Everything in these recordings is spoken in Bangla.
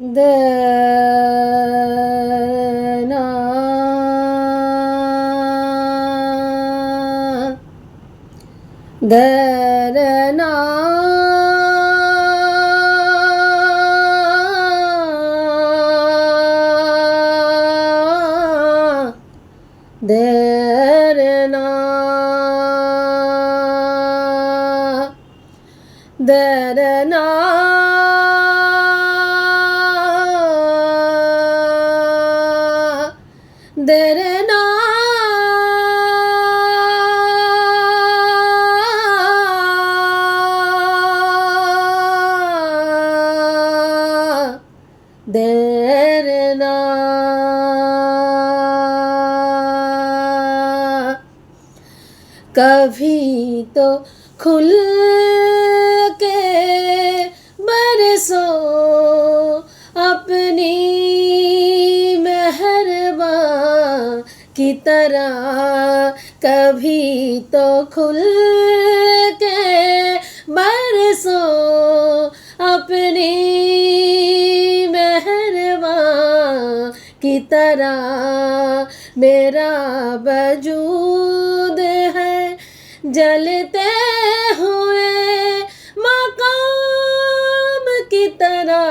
দনা দনা de तरह मेरा वजूद है। जलते हुए मकाम की तरह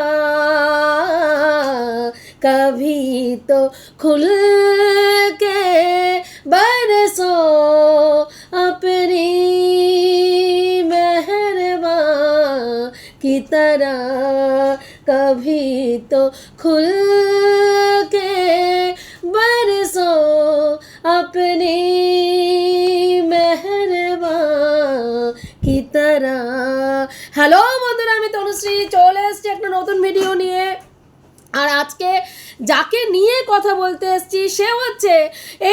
कभी तो खुल के बरसो अपनी मेहरबा की तरह। कभी तो खुल के बरसो अपनी মেহরবা কি তারা হ্যালো বন্ধুরা আমি তনুশ্রী চলে এসেছি একটা নতুন ভিডিও নিয়ে আর আজকে যাকে নিয়ে কথা বলতে এসেছি সে হচ্ছে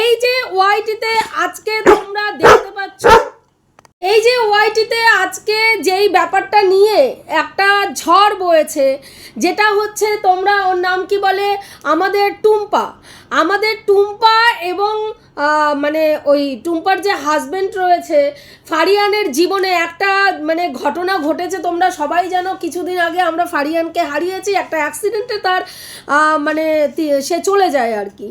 এই যে ওয়াইটিতে আজকে তোমরা দেখতে পাচ্ছ এই যে ওয়াইটিতে আজকে যেই ব্যাপারটা নিয়ে একটা ঝড় বয়েছে, যেটা হচ্ছে তোমরা ওর নাম কি বলে? আমাদের টুম্পা। আমাদের টুম্পা এবং মানে ওই টুম্পার যে হাজবেন্ড রয়েছে, ফারিয়ানের জীবনে একটা মানে ঘটনা ঘটেছে, তোমরা সবাই জানো, কিছুদিন আগে আমরা ফারিয়ানকে হারিয়েছি, একটা অ্যাক্সিডেন্টে তার মানে সে চলে যায় আর কি।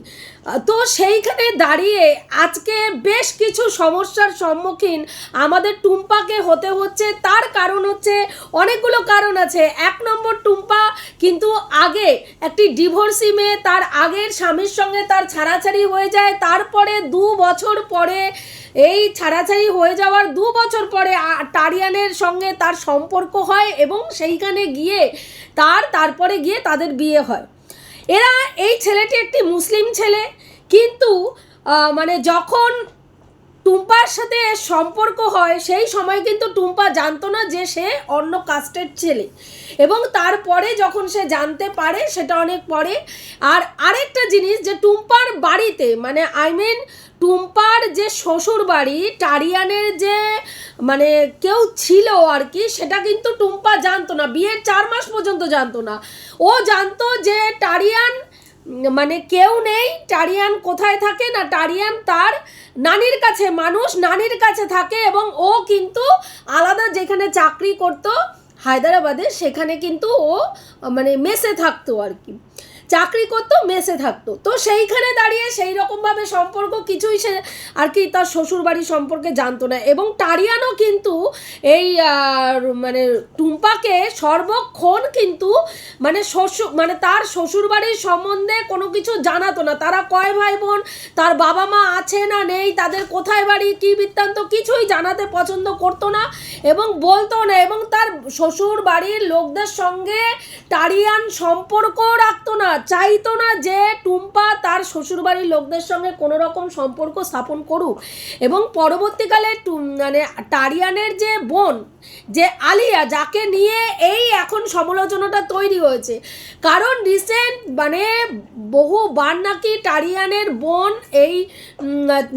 তো সেইখানে দাঁড়িয়ে আজকে বেশ কিছু সমস্যার সম্মুখীন আমাদের টুম্পাকে হতে হচ্ছে। তার কারণ হচ্ছে, অনেকগুলো কারণ আছে। এক নম্বর টুম্পা কিন্তু আগে একটি ডিভোর্সি মেয়ে, তার আগের স্বামীর সঙ্গে তার ছাড়াছাড়ি হয়ে যায়। তারপরে দু বছর পরে এই ছাড়াছাড়ি হয়ে যাওয়ার দু বছর পরে টারিয়ানের সঙ্গে তার সম্পর্ক হয় এবং সেইখানে গিয়ে তার, তারপরে গিয়ে তাদের বিয়ে হয়। এরা, এই ছেলেটি একটি মুসলিম ছেলে। কিন্তু মানে যখন টুম্পার সাথে সম্পর্ক হয়, সেই সময় কিন্তু টুম্পা জানতো না যে সে অন্য কাস্টের ছেলে। এবং তারপরে যখন সে জানতে পারে, সেটা অনেক পরে। আর আরেকটা জিনিস যে টুম্পার বাড়িতে মানে আই মিন টুম্পার যে শ্বশুর বাড়ি টারিয়ানের যে মানে কেউ ছিল আর কি, সেটা কিন্তু টুম্পা জানতো না। বিয়ের চার মাস পর্যন্ত জানতো না। ও জানতো যে টারিয়ান মানে কেউ নেই, টারিয়ান কোথায় থাকে না, টারিয়ান তার নানির কাছে, মানুষ নানির কাছে থাকে এবং ও কিন্তু আলাদা যেখানে চাকরি করত হায়দ্রাবাদে, সেখানে কিন্তু ও মানে মেসে থাকতো আর কি। চাকরি করতো, মেসে থাকতো। তো সেইখানে দাঁড়িয়ে সেই রকমভাবে সম্পর্ক কিছুই সে আর কি তার শ্বশুরবাড়ি সম্পর্কে জানতো না। এবং টারিয়ানও কিন্তু এই মানে টুম্পাকে সর্বক্ষণ কিন্তু মানে শ্বশুর মানে তার শ্বশুরবাড়ির সম্বন্ধে কোনো কিছু জানাতো না। তারা কয় ভাই বোন তার বাবা মা আছে না নেই, তাদের কোথায় বাড়ি, কী বৃত্তান্ত কিছুই জানাতে পছন্দ করতো না এবং বলতো না। এবং তার শ্বশুর বাড়ির লোকদের সঙ্গে টারিয়ান সম্পর্ক রাখতো না। চাইতো না যে টুম্পা তার শ্বশুরবাড়ির লোকদের সঙ্গে কোনো রকম সম্পর্ক স্থাপন করুক। এবং পরবর্তীকালে মানে টারিয়ানের যে বোন, যে আলিয়া, যাকে নিয়ে এই এখন সমালোচনাটা তৈরি হয়েছে। কারণ রিসেন্ট মানে বহুবার নাকি টারিয়ানের বোন এই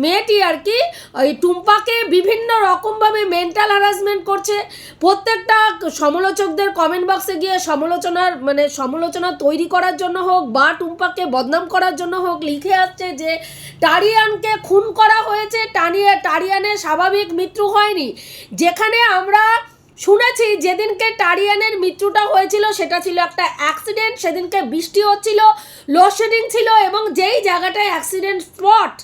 মেয়েটি আর কি, ওই টুম্পাকে বিভিন্ন রকমভাবে মেন্টাল হ্যারাসমেন্ট করছে। প্রত্যেকটা সমালোচকদের কমেন্ট বক্সে গিয়ে সমালোচনার মানে সমালোচনা তৈরি করার জন্য হোক বা টুম্পাকে বদনাম করার জন্য হোক, লিখে আসছে যে টারিয়ানকে খুন করা হয়েছে। টানিয়া, টারিয়ানের স্বাভাবিক মৃত্যু হয়নি। যেখানে আমরা শুনেছি যেদিনকে টারিয়ানের মৃত্যুটা হয়েছিল, সেটা ছিল একটা অ্যাক্সিডেন্ট সেদিনকে বৃষ্টি হচ্ছিল, লোডশেডিং ছিল এবং যেই জায়গাটায় অ্যাক্সিডেন্ট স্পট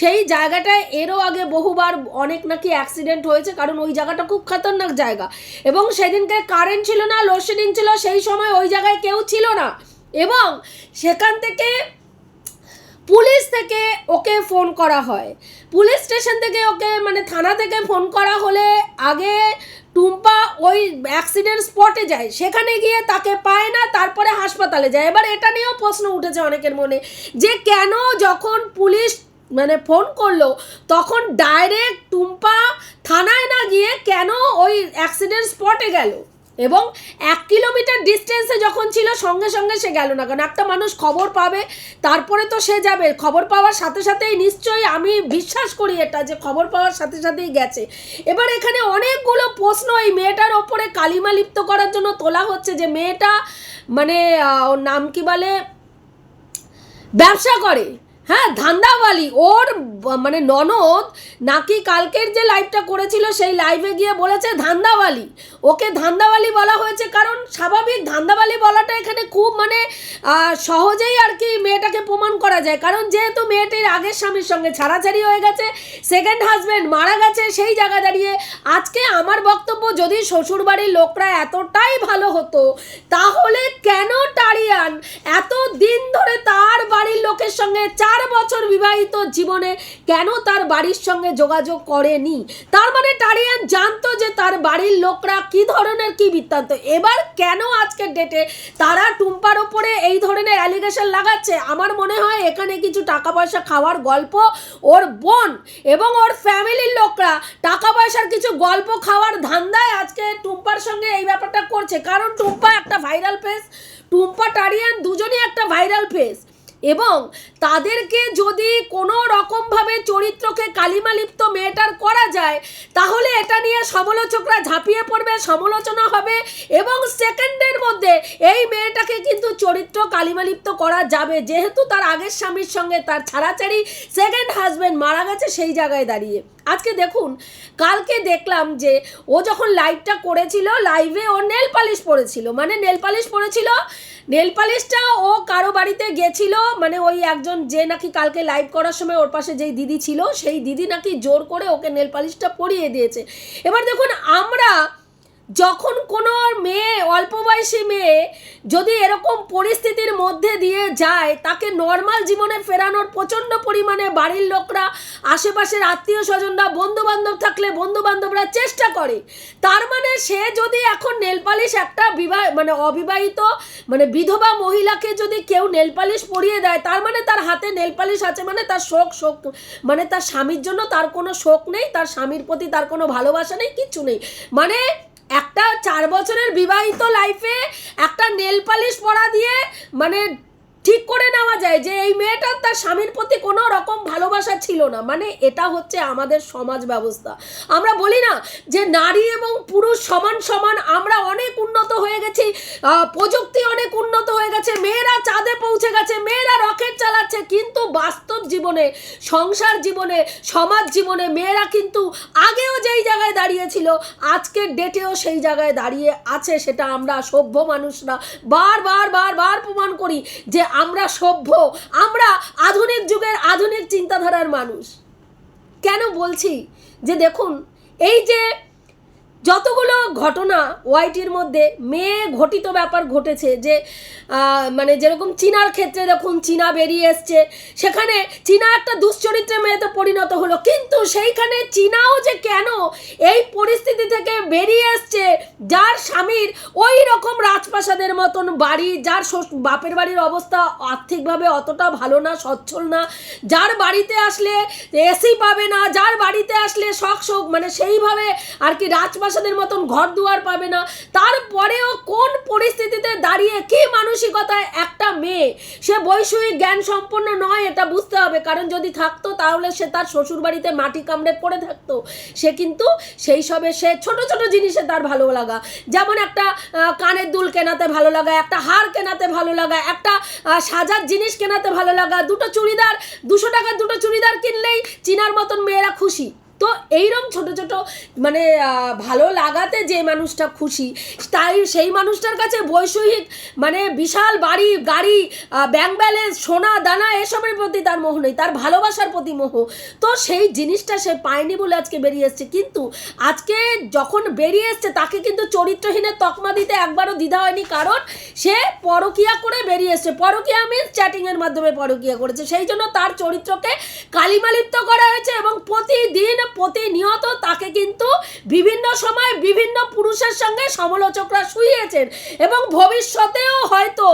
সেই জায়গাটায় এরও আগে বহুবার অনেক নাকি অ্যাক্সিডেন্ট হয়েছে, কারণ ওই জায়গাটা খুব খতরনাক জায়গা। এবং সেদিনকে কারেন্ট ছিল না, লোডশেডিং ছিল, সেই সময় ওই জায়গায় কেউ ছিল না। এবং সেখান থেকে পুলিশ থেকে ওকে ফোন করা হয়। পুলিশ স্টেশন থেকে ওকে মানে থানা থেকে ফোন করা হলে আগে টুম্পা ওই অ্যাক্সিডেন্ট স্পটে যায়। সেখানে গিয়ে তাকে পায় না, তারপরে হাসপাতালে যায়। এবার এটা নিয়েও প্রশ্ন উঠেছে অনেকের মনে যে কেন যখন পুলিশ মানে ফোন করল, তখন ডাইরেক্ট টুম্পা থানায় না গিয়ে কেন ওই অ্যাক্সিডেন্ট স্পটে গেল? এবং এক কিলোমিটার ডিস্টেন্সে যখন ছিল, সঙ্গে সঙ্গে সে গেল না। কারণ একটা মানুষ খবর পাবে, তারপরে তো সে যাবে। খবর পাওয়ার সাথে সাথেই নিশ্চয়ই আমি বিশ্বাস করি এটা যে খবর পাওয়ার সাথে সাথেই গেছে। এবার এখানে অনেকগুলো প্রশ্ন এই মেয়েটার ওপরে কালিমা লিপ্ত করার জন্য তোলা হচ্ছে যে মেয়েটা মানে নাম কি বলে? ব্যবসা করে। হ্যাঁ ধান্দাওয়ালি ওর মানে ননদ নাকি কালকের যে লাইভটা করেছিল, সেই লাইভে গিয়ে বলেছে ধান্দাওয়ালি ওকে ধান্দাওয়ালি বলা হয়েছে কারণ স্বাভাবিক ধান্দাওয়ালি বলাটা এখানে খুব মানে সহজেই আর কি মেয়েটাকে প্রমাণ করা যায়। কারণ যেহেতু মেয়েটির আগের স্বামীর সঙ্গে ছাড়াছাড়ি হয়ে গেছে সেকেন্ড হাজব্যান্ড মারা গেছে, সেই জায়গা দাঁড়িয়ে আজকে আমার বক্তব্য যদি শ্বশুরবাড়ির লোকরা এতটাই ভালো হতো, তাহলে কেন টারিয়ান এত দিন ধরে তার বাড়ির লোকের সঙ্গে চার বছর বিবাহিত জীবনে কেন তার বাড়ির সঙ্গে যোগাযোগ করেনি? তার মানে টারিয়ান জানতো যে তার বাড়ির লোকরা কি ধরনের, কি বৃত্তান্ত। এবার কেন আজকের ডেটে তারা টুম্পার ওপরে এই ধরনের অ্যালিগেশন লাগাচ্ছে? আমার মনে হয় এখানে কিছু টাকা পয়সা খাওয়ার গল্প ওর বোন এবং ওর ফ্যামিলির লোকরা টাকা পয়সার কিছু গল্প খাওয়ার ধান্দায় আজকে টুম্পার সঙ্গে এই ব্যাপারটা করছে। কারণ টুম্পা একটা ভাইরাল ফেস টুম্পা, টারিয়ান দুজনই একটা ভাইরাল ফেস এবং তাদেরকে যদি কোনো রকমভাবে চরিত্রকে কালিমালিপ্ত মেয়েটার করা যায়, তাহলে এটা নিয়ে সমালোচকরা ঝাঁপিয়ে পড়বে, সমালোচনা হবে এবং সেকেন্ডের মধ্যে এই মেয়েটাকে কিন্তু চরিত্র কালিমালিপ্ত করা যাবে। যেহেতু তার আগের স্বামীর সঙ্গে তার ছাড়াছাড়ি সেকেন্ড হাজব্যান্ড মারা গেছে সেই জায়গায় দাঁড়িয়ে। আজকে দেখুন, কালকে দেখলাম যে ও যখন লাইভটা করেছিল লাইভে ও নেল পালিশ পরেছিল। মানে নেল পালিশ পরেছিল নেল পালিশটা ও কারও বাড়িতে গেছিল মানে ওই একজন যে নাকি কালকে লাইভ করার সময় ওর পাশে যেই দিদি ছিল, সেই দিদি নাকি জোর করে ওকে নেল পালিশটা পরিয়ে দিয়েছে। এবার দেখুন, আমরা যখন কোনো মেয়ে, অল্প বয়সী মেয়ে যদি এরকম পরিস্থিতির মধ্যে দিয়ে যায়, তাকে নর্মাল জীবনে ফেরানোর প্রচণ্ড পরিমাণে বাড়ির লোকরা, আশেপাশের আত্মীয় স্বজনরা বন্ধু বান্ধব থাকলে বন্ধু বান্ধবরা চেষ্টা করে। তার মানে সে যদি এখন নেলপালিশ একটা বিবাহ মানে অবিবাহিত মানে বিধবা মহিলাকে যদি কেউ নেলপালিশ পরিয়ে দেয়, তার মানে তার হাতে নেলপালিশ আছে মানে তার শোক শোক মানে তার স্বামীর জন্য তার কোনো শোক নেই, তার স্বামীর প্রতি তার কোনো ভালোবাসা নেই কিচ্ছু নেই। মানে একটা চার বছরের বিবাহিত লাইফে একটা নেল পালিশ পরা দিয়ে মানে ঠিক করে নেওয়া যায় যে এই মেয়েটার তার স্বামীর প্রতি কোনো রকম ভালোবাসা ছিল না। মানে এটা হচ্ছে আমাদের সমাজ ব্যবস্থা। আমরা বলি না যে নারী এবং পুরুষ সমান সমান আমরা অনেক উন্নত হয়ে গেছি প্রযুক্তি অনেক উন্নত হয়ে গেছে, মেয়েরা চাঁদে পৌঁছে গেছে, মেয়েরা রকেট চালাচ্ছে, কিন্তু বাস্তব জীবনে, সংসার জীবনে, সমাজ জীবনে মেয়েরা কিন্তু আগেও যেই জায়গায় দাঁড়িয়েছিল, আজকের ডেটেও সেই জায়গায় দাঁড়িয়ে আছে, সেটা আমরা সভ্য মানুষরা বারবার বারবার প্রমাণ করি যে আমরা সভ্য আমরা আধুনিক যুগের আধুনিক চিন্তাধারার মানুষ। কেন বলছি? যে দেখুন এই যে যতগুলো ঘটনা ওয়াইটির মধ্যে মেয়ে ঘটিত ব্যাপার ঘটেছে যে মানে যেরকম চীনার ক্ষেত্রে দেখুন চীনা বেরিয়ে এসছে, সেখানে চীনা একটা দুশ্চরিত্রে মেয়েতে পরিণত হলো। কিন্তু সেইখানে চীনাও যে কেন এই পরিস্থিতি থেকে বেরিয়ে এসছে, যার স্বামীর ওই রকম রাজপ্রাসাদের মতন বাড়ি, যার বাপের বাড়ির অবস্থা আর্থিকভাবে অতটা ভালো না, সচ্ছল না, যার বাড়িতে আসলে এসি পাবে না, যার বাড়িতে আসলে শখ শোক মানে সেইভাবে আর কি রাজপ্রাসাদের মতন ঘর দুয়ার পাবে না। তারপরেও কোন পরিস্থিতিতে দাঁড়িয়ে কি মানসিকতায় একটা মেয়ে? সে বৈষয়িক জ্ঞান সম্পন্ন নয়, এটা বুঝতে হবে। কারণ যদি থাকতো, তাহলে সে তার শ্বশুর বাড়িতে মাটি কামড়ে পড়ে থাকতো। সে কিন্তু সেই সবে সে ছোট ছোট জিনিসে তার ভালো লাগা। যেমন একটা কানের দুল কেনাতে ভালো লাগা, একটা হার কেনাতে ভালো লাগা, একটা সাজার জিনিস কেনাতে ভালো লাগা। দুটো চুড়িদার, দুশো টাকার দুটো চুড়িদার কিনলেই চিনার মতন মেয়েরা খুশি। তো এইরকম ছোট ছোট মানে ভালো লাগাতে যে মানুষটা খুশি, তাই সেই মানুষটার কাছে বৈষয়িক মানে বিশাল বাড়ি, গাড়ি ব্যাংক ব্যালেন্স সোনা, দানা এসবের প্রতি তার মোহ নেই, তার ভালোবাসার প্রতি মোহ। তো সেই জিনিসটা সে পায়নি বলে আজকে বেরিয়ে এসছে। কিন্তু আজকে যখন বেরিয়ে এসছে, তাকে কিন্তু চরিত্রহীনের তকমা দিতে একবারও দ্বিধা হয়নি, কারণ সে পরকিয়া করে বেরিয়ে এসছে। পরকিয়া মিন্স চ্যাটিংয়ের মাধ্যমে পরকিয়া করেছে। সেই জন্য তার চরিত্রকে কালিমালিপ্ত করা হয়েছে এবং প্রতিদিন প্রতিনিয়ত তাকে কিন্তু বিভিন্ন সময় বিভিন্ন পুরুষের সঙ্গে সমালোচকরা শুইয়েছেন। এবং ভবিষ্যতেও হয়তো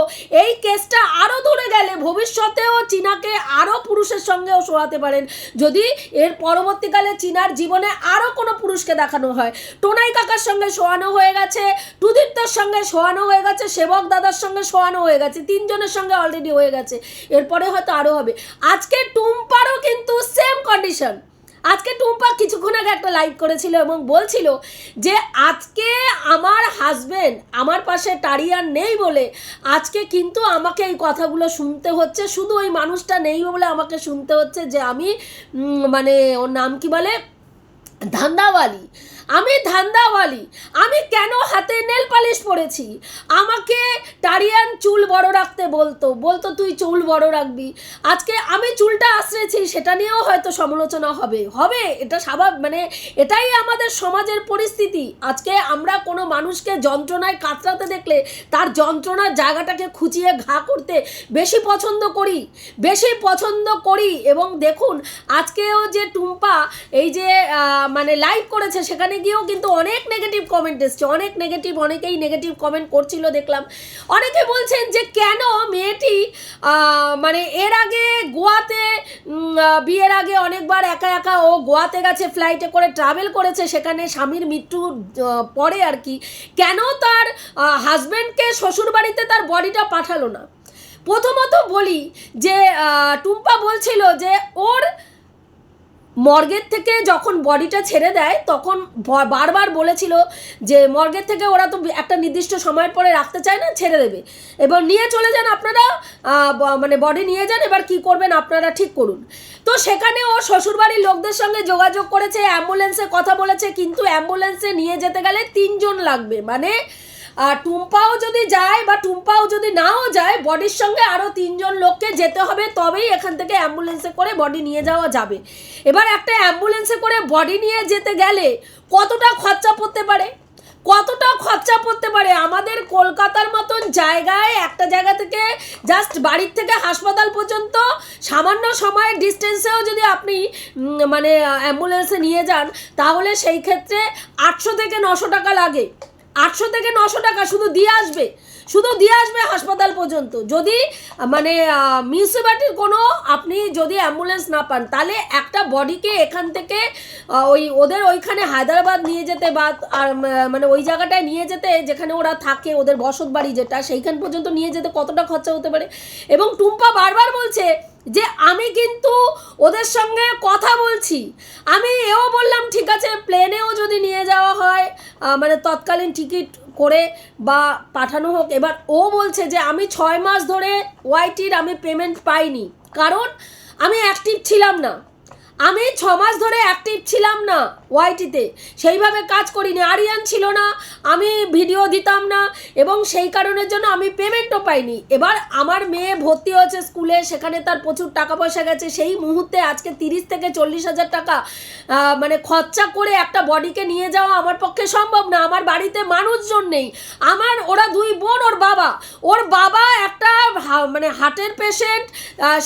এই কেসটা আরও দূরে গেলে ভবিষ্যতেও চীনাকে আরও পুরুষের সঙ্গেও শোয়াতে পারেন। যদি এর পরবর্তীকালে চীনার জীবনে আরও কোনো পুরুষকে দেখানো হয়। টোনাই কাকার সঙ্গে শোয়ানো হয়ে গেছে টুদীপ্তর সঙ্গে শোয়ানো হয়ে গেছে, সেবক দাদার সঙ্গে শোয়ানো হয়ে গেছে, তিনজনের সঙ্গে অলরেডি হয়ে গেছে। এরপরে হয়তো আরও হবে। আজকে টুম্পারও কিন্তু সেম কন্ডিশন আজকে টুম্পা কিছুক্ষণ আগে একটা লাইভ করেছিল এবং বলছিল যে আজকে আমার হাজবেন্ড আমার পাশে টারিয়ার নেই বলে আজকে কিন্তু আমাকে এই কথাগুলো শুনতে হচ্ছে। শুধু ওই মানুষটা নেই বলে আমাকে শুনতে হচ্ছে যে আমি মানে ওর নাম কি বলে? ধান্দাওয়ালি। আমি ধান্দাওয়ালি। আমি কেন হাতে নেল পালিশ পরেছি? আমাকে টারিয়ান চুল বড় রাখতে বলতো। বলতো, তুই চুল বড় রাখবি। আজকে আমি চুলটা আশ্রেছি, সেটা নিয়েও হয়তো সমালোচনা হবে। হবে, এটা স্বাভাবিক মানে এটাই আমাদের সমাজের পরিস্থিতি। আজকে আমরা কোনো মানুষকে যন্ত্রণায় কাতরাতে দেখলে, তার যন্ত্রণার জায়গাটাকে খুঁচিয়ে ঘা করতে বেশি পছন্দ করি। বেশি পছন্দ করি এবং দেখুন, আজকেও যে টুম্পা এই যে মানে লাইভ করেছে, সেখানে গিয়েও কিন্তু অনেক নেগেটিভ কমেন্ট এসছে। অনেক নেগেটিভ অনেকেই নেগেটিভ কমেন্ট করছিল দেখলাম। অনেকে বলছেন যে কেন মেয়েটি মানে এর আগে গোয়াতে বিয়ের আগে অনেকবার একা একা ও গোয়াতে গেছে ফ্লাইটে করে ট্রাভেল করেছে, সেখানে স্বামীর মৃত্যুর পরে আর কি। কেন তার হাজব্যান্ডকে শ্বশুরবাড়িতে তার বডিটা পাঠালো না? প্রথমত বলি যে টুম্পা বলছিল যে ওর মর্গের থেকে যখন বডিটা ছেড়ে দেয়, তখন বারবার বলেছিল যে মর্গের থেকে ওরা তো একটা নির্দিষ্ট সময়ের পরে রাখতে চায় না, ছেড়ে দেবে। এবার নিয়ে চলে যান আপনারা মানে বডি নিয়ে যান, এবার কি করবেন আপনারা ঠিক করুন। তো সেখানে ও শ্বশুরবাড়ির লোকদের সঙ্গে যোগাযোগ করেছে, অ্যাম্বুলেন্সে কথা বলেছে, কিন্তু অ্যাম্বুলেন্সে নিয়ে যেতে গেলে তিনজন লাগবে। মানে টুম্পাও যদি যায় বা টুম্পাও যদি নাও যায়, বডির সঙ্গে আরও তিনজন লোককে যেতে হবে, তবেই এখান থেকে অ্যাম্বুলেন্সে করে বডি নিয়ে যাওয়া যাবে। এবার একটা অ্যাম্বুলেন্সে করে বডি নিয়ে যেতে গেলে কতটা খরচা পড়তে পারে? কতটা খরচা পড়তে পারে? আমাদের কলকাতার মতন জায়গায়, একটা জায়গা থেকে জাস্ট বাড়ির থেকে হাসপাতাল পর্যন্ত, সামান্য সময়ের ডিস্টেন্সেও যদি আপনি মানে অ্যাম্বুলেন্সে নিয়ে যান, তাহলে সেই ক্ষেত্রে আটশো থেকে নশো টাকা লাগে। আটশো থেকে নশো টাকা শুধু দিয়ে আসবে। শুধু দিয়ে আসবে হাসপাতাল পর্যন্ত। যদি মানে মিউনিসিপ্যালিটির কোনো, আপনি যদি অ্যাম্বুলেন্স না পান, তাহলে একটা বডিকে এখান থেকে ওই, ওদের ওইখানে হায়দ্রাবাদ নিয়ে যেতে বা, আর মানে ওই জায়গাটায় নিয়ে যেতে, যেখানে ওরা থাকে, ওদের বসত বাড়ি যেটা, সেইখান পর্যন্ত নিয়ে যেতে কতটা খরচা হতে পারে? এবং টুম্পা বারবার বলছে যে, আমি কিন্তু ওদের সঙ্গে কথা বলছি। আমি এও বললাম, ঠিক আছে প্লেনেও যদি নিয়ে যাওয়া হয় মানে তৎকালীন টিকিট করে বা পাঠানো হোক। এবার ও বলছে যে, আমি ছয় মাস ধরে ওয়াইটির আমি পেমেন্ট পাইনি। কারণ আমি অ্যাক্টিভ ছিলাম না। আমি ছ মাস ধরে অ্যাক্টিভ ছিলাম না ওয়াইটিতে সেইভাবে কাজ করিনি। আরিয়ান ছিল না, আমি ভিডিও দিতাম না, এবং সেই কারণের জন্য আমি পেমেন্টও পাইনি। এবার আমার মেয়ে ভর্তি হয়েছে স্কুলে, সেখানে তার প্রচুর টাকা পয়সা গেছে। সেই মুহূর্তে আজকে তিরিশ থেকে চল্লিশ হাজার টাকা মানে খরচা করে একটা বডিকে নিয়ে যাওয়া আমার পক্ষে সম্ভব না। আমার বাড়িতে মানুষজন নেই। আমার, ওরা দুই বোন, ওর বাবা। ওর বাবা একটা মানে হার্টের পেশেন্ট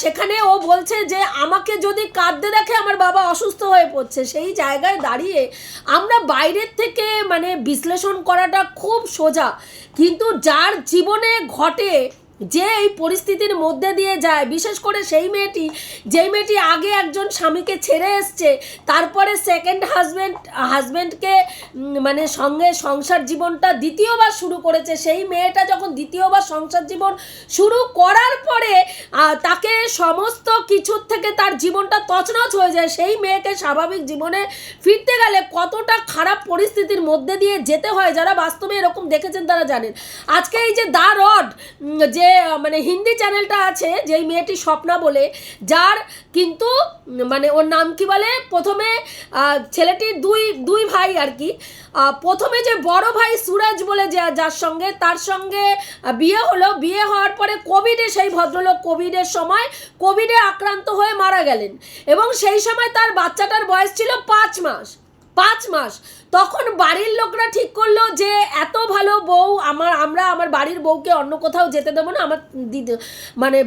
সেখানে ও বলছে যে, আমাকে যদি কাঁদতে দেখে আমার বাবা অসুস্থ হয়ে পড়ছে, সেই জায়গায় দাঁড়িয়ে আমরা বাইরের থেকে মানে বিশ্লেষণ করাটা খুব সোজা। কিন্তু যার জীবনে ঘটে যে এই পরিস্থিতির মধ্যে দিয়ে যায়, বিশেষ করে সেই মেয়েটি যেই মেয়েটি আগে একজন স্বামীকে ছেড়ে এসছে, তারপরে সেকেন্ড হাজব্যান্ড হাজব্যান্ডকে মানে সঙ্গে সংসার জীবনটা দ্বিতীয়বার শুরু করেছে। সেই মেয়েটা যখন দ্বিতীয়বার সংসার জীবন শুরু করার পরে তাকে সমস্ত কিছুর থেকে তার জীবনটা তছনছ হয়ে যায়। সেই মেয়েকে স্বাভাবিক জীবনে ফিরতে গেলে কতটা খারাপ পরিস্থিতির মধ্যে দিয়ে যেতে হয়, যারা বাস্তবে এরকম দেখেছেন তারা জানেন। আজকে এই যে দা রড যে মানে হিন্দি চ্যানেলটা আছে, যেই মেয়েটি স্বপ্না বলে, যার কিন্তু মানে ওর নাম কি বলে? প্রথমে ছেলেটির দুই দুই ভাই আর কি প্রথমে যে বড় ভাই সুরজ বলে যা, যার সঙ্গে, তার সঙ্গে বিয়ে হলো। বিয়ে হওয়ার পরে কোভিডে, সেই ভদ্রলোক কোভিডের সময় কোভিডে আক্রান্ত হয়ে মারা গেলেন। এবং সেই সময় তার বাচ্চাটার বয়স ছিল পাঁচ মাস। পাঁচ মাস। তখন বাড়ির লোকরা ঠিক করল যে, এত ভালো বউ, আমার, আমরা আমার বাড়ির বউকে অন্য কোথাও যেতে দেবো না, আমার দিদি মানে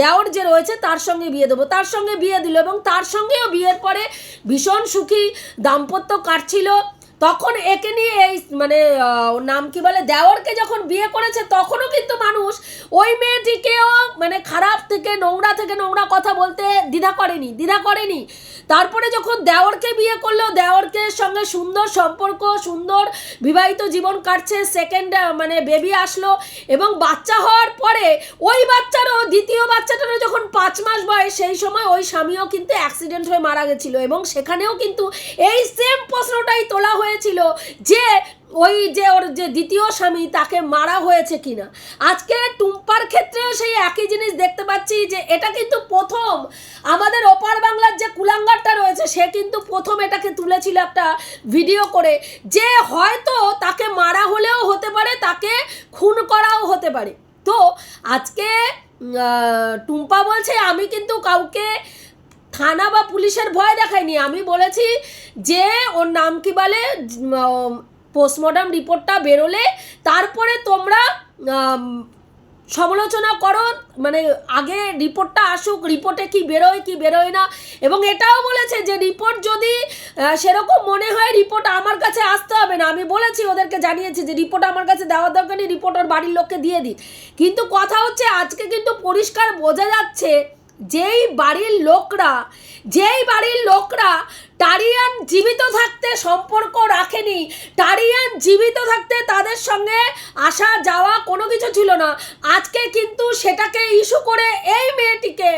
দেওর যে রয়েছে, তার সঙ্গে বিয়ে দেবো। তার সঙ্গে বিয়ে দিল এবং তার সঙ্গেও বিয়ের পরে ভীষণ সুখী, দাম্পত্য কাটছিল। তখন একে নিয়ে এই মানে নাম কি বলে দেওরকে যখন বিয়ে করেছে, তখনও কিন্তু মানুষ ওই মেয়েটিকেও মানে খারাপ থেকে, নোংরা থেকে নোংরা কথা বলতে দ্বিধা করেনি দ্বিধা করেনি। তারপরে যখন দেওরকে বিয়ে করল দেওরকে সঙ্গে সুন্দর সম্পর্ক, সুন্দর বিবাহিত জীবন কাটছে সেকেন্ড মানে বেবি আসলো এবং বাচ্চা হওয়ার পরে ওই বাচ্চারও, দ্বিতীয় বাচ্চাটারও যখন পাঁচ মাস বয়স, সেই সময় ওই স্বামীও কিন্তু অ্যাক্সিডেন্ট হয়ে মারা গেছিল এবং সেখানেও কিন্তু এই সেম প্রশ্নটাই তোলা হয়েছিল যে ওই যে ওর যে দ্বিতীয় স্বামী তাকে মারা হয়েছে কিনা। আজকে টুম্পার ক্ষেত্রেও সেই একই জিনিস দেখতে পাচ্ছি যে এটা কিন্তু প্রথম। আমাদের ওপার বাংলার যে কুলাঙ্গারটা রয়েছে, সে কিন্তু প্রথম এটাকে তুলেছিল একটা ভিডিও করে যে হয়তো তাকে মারা হলেও হতে পারে, তাকে খুন করাও হতে পারে। তো আজকে টুম্পা বলছে, আমি কিন্তু কাউকে থানা বা পুলিশের ভয় দেখায়নি। আমি বলেছি যে, ওর নাম কি বলে পোস্টমর্টম রিপোর্টটা বেরোলে তারপরে তোমরা সমালোচনা করো মানে আগে রিপোর্টটা আসুক রিপোর্টে কি বেরোয় কি বেরোয় না। এবং এটাও বলেছে যে রিপোর্ট যদি সেরকম মনে হয় রিপোর্ট আমার কাছে আসতে হবে না। আমি বলেছি, ওদেরকে জানিয়েছি যে রিপোর্ট আমার কাছে দেওয়ার দরকার নেই রিপোর্ট ওর বাড়ির লোককে দিয়ে দিই। কিন্তু কথা হচ্ছে, আজকে কিন্তু পরিষ্কার বোঝা যাচ্ছে যেই বাড়ির লোকরা, যেই বাড়ির লোকরা টারিয়ান জীবিত থাকতে সম্পর্ক রাখেনি, টারিয়ান জীবিত থাকতে তাদের সঙ্গে আসা যাওয়া কোনো কিছু ছিল না। আজকে কিন্তু সেটাকে ইস্যু করে এই মেয়েটিকে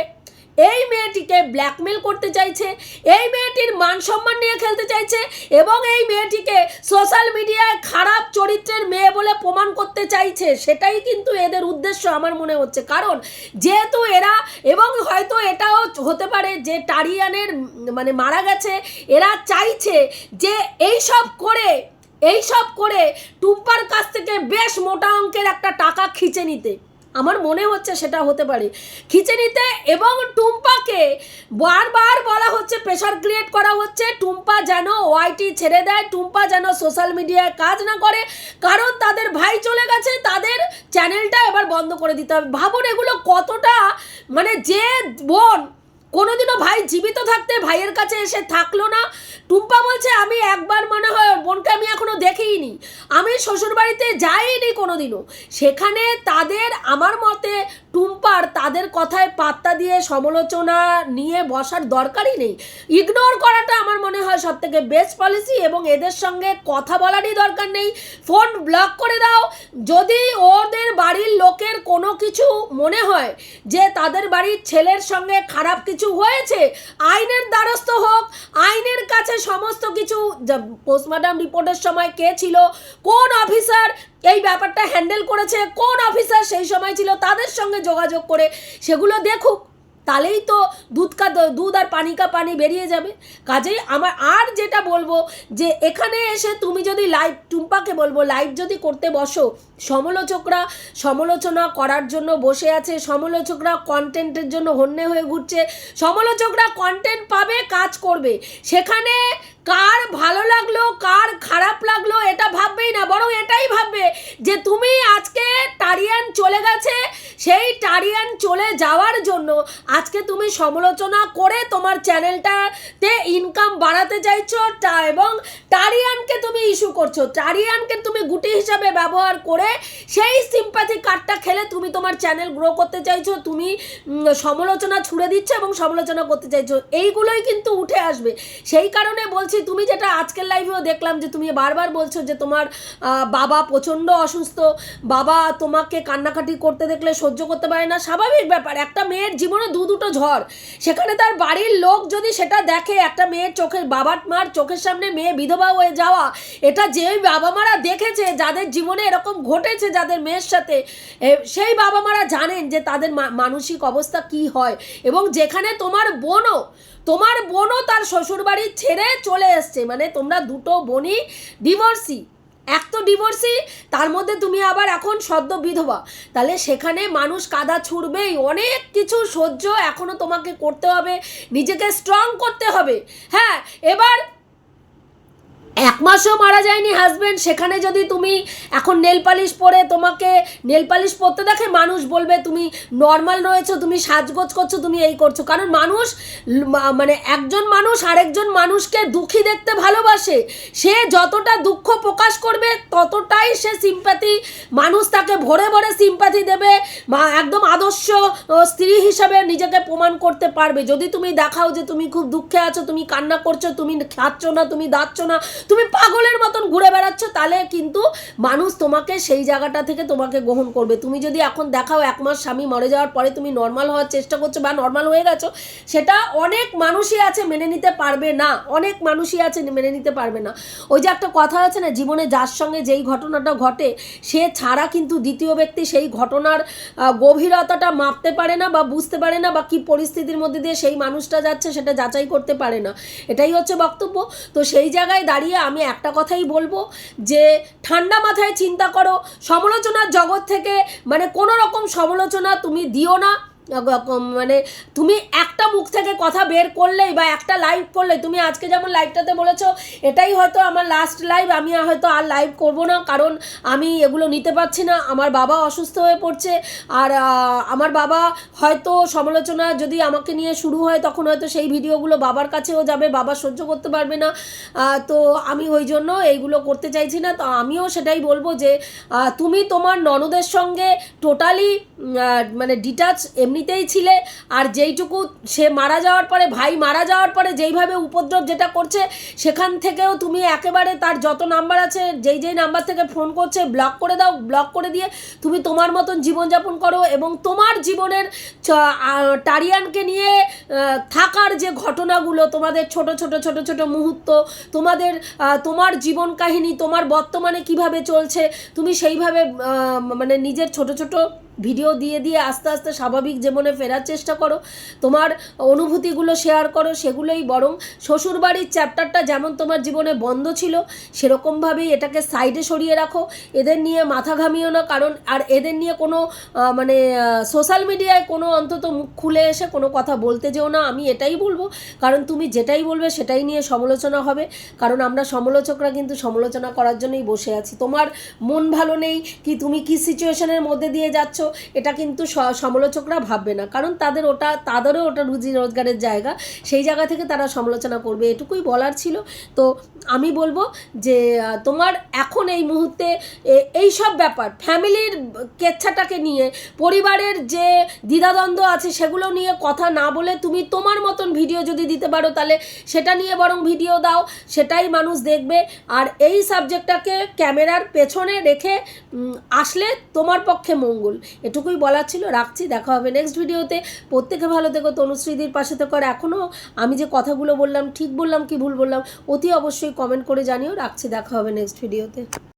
এই মেয়েটিকে ব্ল্যাকমেল করতে চাইছে, এই মেয়েটির মান সম্মান নিয়ে খেলতে চাইছে এবং এই মেয়েটিকে সোশ্যাল মিডিয়ায় খারাপ চরিত্রের মেয়ে বলে প্রমাণ করতে চাইছে, সেটাই কিন্তু এদের উদ্দেশ্য আমার মনে হচ্ছে। কারণ যেহেতু এরা এবং হয়তো এটাও হতে পারে যে টারিয়ানের মানে মারা গেছে, এরা চাইছে যে এই সব করে এই সব করে টুম্পার কাছ থেকে বেশ মোটা অঙ্কের একটা টাকা খিচে নিতে। আমার মনে হচ্ছে সেটা হতে পারে। খিচেনিতে এবং টুম্পাকে বারবার বলা হচ্ছে প্রেশার ক্রিয়েট করা হচ্ছে। টুম্পা যেন ওয়াইটি ছেড়ে দেয়, টুম্পা যেন সোশ্যাল মিডিয়ায় কাজ না করে। কারণ তাদের ভাই চলে গেছে, তাদের চ্যানেলটা এবার বন্ধ করে দিতে হবে। ভাবুন এগুলো কতটা মানে যে বোন কোনোদিনও ভাই জীবিত থাকতে ভাইয়ের কাছে এসে থাকল না। টুম্পা বলছে, আমি একবার মনে হয় বোনকে আমি এখনও দেখিনি। আমি শ্বশুরবাড়িতে যাইনি কোনোদিনও। সেখানে তাদের, আমার মতে টুম্পার তাদের কথায় পাত্তা দিয়ে সমালোচনা নিয়ে বসার দরকারই নেই। ইগনোর করাটা আমার মনে হয় সব থেকে বেস্ট পলিসি এবং এদের সঙ্গে কথা বলারই দরকার নেই। ফোন ব্লক করে দাও। যদি ওদের বাড়ির লোকের কোনো কিছু মনে হয় যে তাদের বাড়ির ছেলের সঙ্গে খারাপ কিছু হয়েছে, আইনের দ্বারস্থ হোক, আইনের কাছে সমস্ত কিছু পোস্টমর্টম রিপোর্টের সময় কে ছিল, কোন অফিসার এই ব্যাপারটা হ্যান্ডেল করেছে, কোন অফিসার সেই সময় ছিল, তাদের সঙ্গে যোগাযোগ করে সেগুলো দেখুক। তাহলেই তো দুধ কা দুধ আর পানি কা পানি বেরিয়ে যাবে। কাজেই আমার আর যেটা বলব যে এখানে এসে তুমি যদি লাইভ টুম্পাকে বলব লাইভ যদি করতে বসো, সমালোচকরা সমালোচনা করার জন্য বসে আছে, সমালোচকরা কন্টেন্টের জন্য হন্যে হয়ে ঘুরছে, সমালোচকরা কন্টেন্ট পাবে, কাজ করবে। সেখানে কার ভালো লাগল, কার খারাপ লাগল, এটা ভাববেই না, বরং এটাই ভাববে যে তুমি আজকে টারিয়ান চলে গেছে। সেই টারিয়ান চলে যাওয়ার জন্য আজকে তুমি সমালোচনা করে তোমার চ্যানেলটাতে ইনকাম বাড়াতে চাইছো, টা- এবং টারিয়ানকে তুমি ইস্যু করছ। টারিয়ানকে তুমি গুটি হিসাবে ব্যবহার করে সেই সিম্প্যাথি কার্ডটা খেলে তুমি তোমার চ্যানেল গ্রো করতে চাইছো, তুমি সমালোচনা ছুড়ে দিচ্ছ এবং সমালোচনা করতে চাইছো। এইগুলোই কিন্তু উঠে আসবে। সেই কারণে বলছি বলছি, তুমি যেটা আজকের লাইভেও দেখলাম যে তুমি বারবার বলছো যে তোমার বাবা প্রচণ্ড অসুস্থ। বাবা তোমাকে কান্নাকাটি করতে দেখলে সহ্য করতে পারে না। স্বাভাবিক ব্যাপার, একটা মেয়ের জীবনে দু দুটো ঝড়। সেখানে তার বাড়ির লোক যদি সেটা দেখে, একটা মেয়ের চোখের, বাবার মার চোখের সামনে মেয়ে বিধবা হয়ে যাওয়া, এটা যেই বাবা মারা দেখেছে, যাদের জীবনে এরকম ঘটেছে যাদের মেয়ের সাথে সেই বাবা মারা জানেন যে তাদের মানসিক অবস্থা কি হয়। এবং যেখানে তোমার বোনও তোমার বোনও তার শ্বশুরবাড়ি ছেড়ে চলে এসছে। মানে তোমরা দুটো বোনই ডিভোর্সি এক তো ডিভোর্সি তার মধ্যে তুমি আবার এখন সদ্য বিধবা। তাহলে সেখানে মানুষ কাদা ছুড়বেই। অনেক কিছু সহ্য এখনও তোমাকে করতে হবে। নিজেকে স্ট্রং করতে হবে। হ্যাঁ এবার এক মাসও মারা যায়নি হাজবেন্ড সেখানে যদি তুমি এখন নেল পালিশ পরে তোমাকে নেল পালিশ পরতে দেখে মানুষ বলবে, তুমি নর্মাল রয়েছো, তুমি সাজগোজ করছ, তুমি এই করছ। কারণ মানুষ মানে একজন মানুষ আরেকজন মানুষকে দুঃখী দেখতে ভালোবাসে। সে যতটা দুঃখ প্রকাশ করবে, ততটাই সে সিম্প্যাথি মানুষ তাকে ভরে ভরে সিম্প্যাথি দেবে। একদম আদর্শ স্ত্রী হিসাবে নিজেকে প্রমাণ করতে পারবে। যদি তুমি দেখাও যে তুমি খুব দুঃখে আছো, তুমি কান্না করছ, তুমি খাচ্ছ না, তুমি দাচ্ছ না তুমি পাগলের মতন ঘুরে বেড়াচ্ছ, তাহলে কিন্তু মানুষ তোমাকে সেই জায়গাটা থেকে তোমাকে গ্রহণ করবে। তুমি যদি এখন দেখাও এক মাস স্বামী মরে যাওয়ার পরে তুমি নর্মাল হওয়ার চেষ্টা করছ বা নর্মাল হয়ে গেছো, সেটা অনেক মানুষই আছে মেনে নিতে পারবে না। অনেক মানুষই আছে মেনে নিতে পারবে না। ওই যে একটা কথা আছে না, জীবনে যার সঙ্গে যেই ঘটনাটা ঘটে, সে ছাড়া কিন্তু দ্বিতীয় ব্যক্তি সেই ঘটনার গভীরতাটা মাপতে পারে না বা বুঝতে পারে না বা কি পরিস্থিতির মধ্যে দিয়ে সেই মানুষটা যাচ্ছে সেটা যাচাই করতে পারে না। এটাই হচ্ছে বক্তব্য। তো সেই জায়গায় দাঁড়িয়ে আমি একটা কথাই বলব যে, ঠান্ডা মাথায় চিন্তা করো। সমালোচনার জগৎ থেকে মানে কোনো রকম সমালোচনা তুমি দিও না। মানে তুমি একটা মুখ থেকে কথা বের করলেই বা একটা লাইভ করলেই, তুমি আজকে যেমন লাইভটাতে বলেছ, এটাই হয়তো আমার লাস্ট লাইভ আমি হয়তো আর লাইভ করব না, কারণ আমি এগুলো নিতে পারছি না, আমার বাবা অসুস্থ হয়ে পড়ছে, আর আমার বাবা হয়তো সমালোচনা যদি আমাকে নিয়ে শুরু হয়, তখন হয়তো সেই ভিডিওগুলো বাবার কাছেও যাবে, বাবা সহ্য করতে পারবে না তো আমি ওই জন্য এইগুলো করতে চাইছি না, তো আমিও সেটাই বলব যে তুমি তোমার ননদের সঙ্গে টোটালি মানে ডিটাচ এমনিতেই ছিলে, আর যেইটুকু সে মারা যাওয়ার পরে, ভাই মারা যাওয়ার পরে যেইভাবে উপদ্রব যেটা করছে, সেখান থেকেও তুমি একেবারে তার যত নাম্বার আছে, যেই যেই নাম্বার থেকে ফোন করছে ব্লক করে দাও ব্লক করে দিয়ে তুমি তোমার মতন জীবনযাপন করো এবং তোমার জীবনের টারিয়ানকে নিয়ে থাকার যে ঘটনাগুলো, তোমাদের ছোট ছোট ছোট ছোট মুহূর্ত, তোমাদের তোমার জীবন কাহিনী, তোমার বর্তমানে কীভাবে চলছে, তুমি সেইভাবে মানে নিজের ছোট ছোট ভিডিও দিয়ে দিয়ে আস্তে আস্তে স্বাভাবিক জীবনে ফেরার চেষ্টা করো। তোমার অনুভূতিগুলো শেয়ার করো, সেগুলোই বরং শ্বশুরবাড়ির চ্যাপ্টারটা যেমন তোমার জীবনে বন্ধ ছিল, সেরকমভাবেই এটাকে সাইডে সরিয়ে রাখো। এদের নিয়ে মাথা ঘামিও না, কারণ আর এদের নিয়ে কোনো মানে সোশ্যাল মিডিয়ায় কোনো অন্তত মুখ খুলে এসে কোনো কথা বলতে যেও না, আমি এটাই বলব। কারণ তুমি যেটাই বলবে সেটাই নিয়ে সমালোচনা হবে। কারণ আমরা সমালোচকরা কিন্তু সমালোচনা করার জন্যই বসে আছি। তোমার মন ভালো নেই, কি তুমি কি সিচুয়েশনের মধ্যে দিয়ে যাচ্ছ? এটা কিন্তু সমালোচকরা ভাববে না। কারণ তাদের ওটা, তাদেরও ওটা রুজি রোজগারের জায়গা। সেই জায়গা থেকে তারা সমালোচনা করবে। এটুকুই বলার ছিল। তো আমি বলব যে তোমার এখন এই মুহূর্তে এই সব ব্যাপার, ফ্যামিলির কেচ্ছাটাকে নিয়ে, পরিবারের যে দ্বিধাদ্বন্দ্ব আছে সেগুলো নিয়ে কথা না বলে তুমি তোমার মতন ভিডিও যদি দিতে পারো, তাহলে সেটা নিয়ে বরং ভিডিও দাও। সেটাই মানুষ দেখবে। আর এই সাবজেক্টটাকে ক্যামেরার পেছনে রেখে আসলে তোমার পক্ষে মঙ্গল। এটুকুই বলার ছিল, রাখছি, দেখা হবে নেক্সট ভিডিওতে প্রত্যেকে ভালো থেকো তনুশ্রীদির পাশে থেকো। আর এখনও আমি যে কথাগুলো বললাম, ঠিক বললাম কি ভুল বললাম, অতি অবশ্যই কমেন্ট করে জানিও। রাখছি, দেখা হবে নেক্সট ভিডিওতে